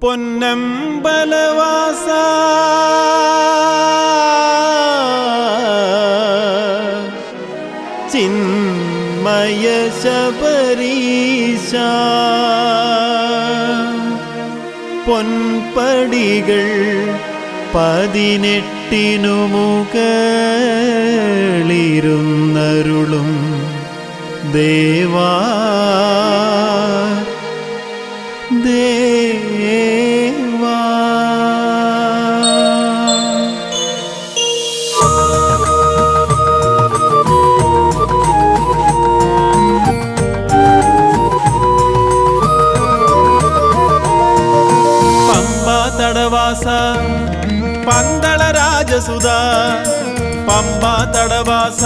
പൊന്നമ്പലവാസ. ചിന്മയ ശബരീശ. പൊൻപടികൾ പതിനെട്ടിനു മുകളിരുന്നരുളും ദേവാ. ദേവാ പമ്പ തടവാസ പന്തള രാജസുത പമ്പ തടവാസ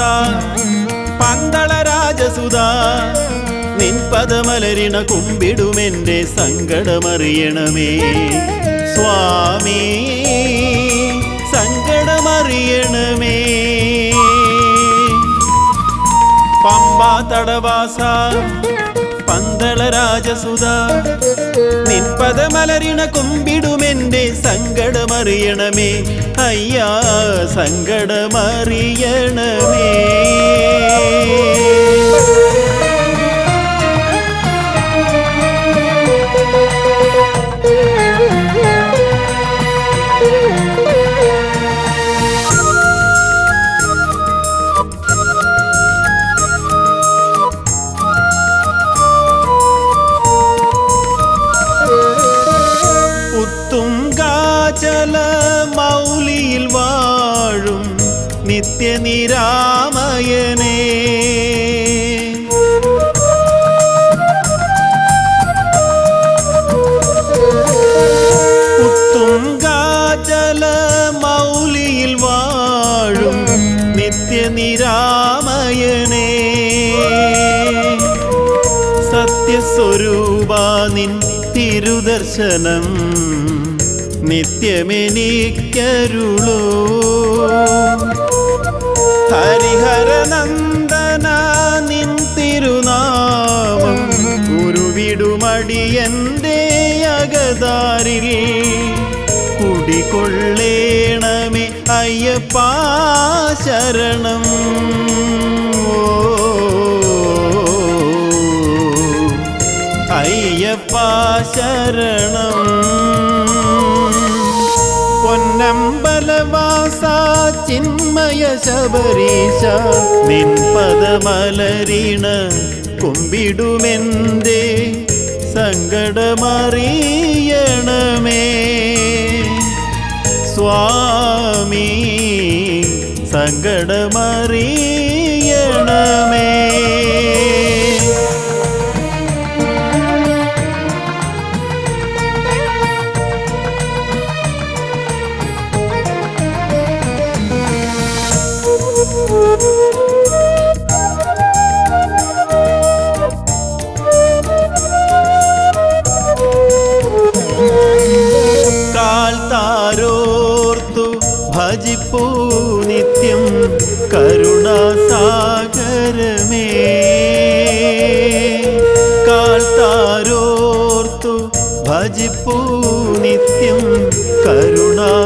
പന്തള രാജസുത നിൻ പദമലരിണ കുമ്പിടുമെന്റെ സങ്കടമറിയണമേ. സ്വാമി സങ്കടമറിയണമേ. പമ്പ തടവാസ പന്തള രാജസുത നിൻപദമലരിണ കുമ്പിടുമെന്റെ സങ്കടമറിയണമേ. അയ്യാ സങ്കടമറിയണമേ. നിത്യനിരാമയനേ. ഉത്തുംഗാചല മൗലിയിൽ വാഴും തിരുദർശനം നിത്യമെനിക്കരുളോ. ഹരിഹരനന്ദന നിൻ തിരുനാമം ഉരുവിടുമടിയന്റെ അകതാരിൽ. കുടികൊള്ളേണമേ അയ്യപ്പാ ശരണം. അയ്യപ്പ ശരണം. പൊന്നമ്പലവാസ ചിന്മയ ശബരീശ നിൻപദമലരീണ കുമ്പിടുമെന്തേ? സങ്കടമറിയണമേ. സ്വാമി സങ്കടമറിയണമേ. ഭജിപ്പൂ നിത്യം കരുണാസാഗരമേ. കാൽത്താരോർത്തു ഭജിപ്പോ നിത്യം കരുണാസാഗരമേ.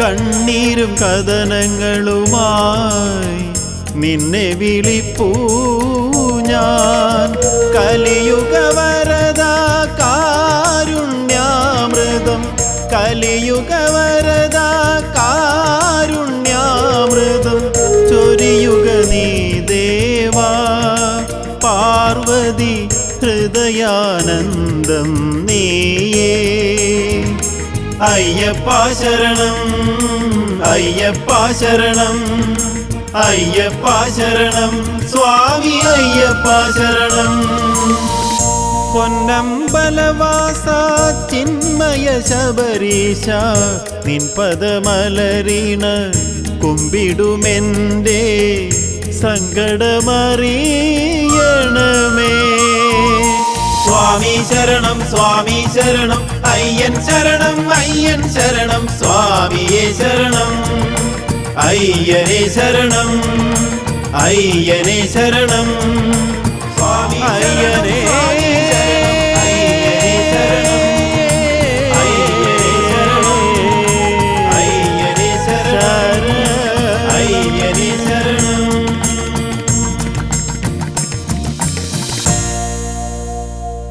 കണ്ണീരും കഥനങ്ങളുമായി നിന്നെ വിളിപ്പൂ ഞാൻ. കലിയുഗവരദ കലിയുഗവരദ കാരുണ്യാമൃതം ചൊരിയുക നീ ദേവാ. പാർവതി ഹൃദയാനന്ദം നീയേ. അയ്യപ്പ ശരണം അയ്യപ്പ ശരണം അയ്യപ്പ ശരണം സ്വാമി അയ്യപ്പ ശരണം. പൊന്നമ്പലവാസ ചിന്മയ ശബരീശ നിൻ പദമലരീണ കുമ്പിടുമെന്റെ സങ്കടമറിയണമേ. സ്വാമി ശരണം സ്വാമി ശരണം അയ്യൻ ശരണം അയ്യൻ ശരണം സ്വാമിയെ ശരണം അയ്യനെ ശരണം അയ്യനെ ശരണം സ്വാമി അയ്യനെ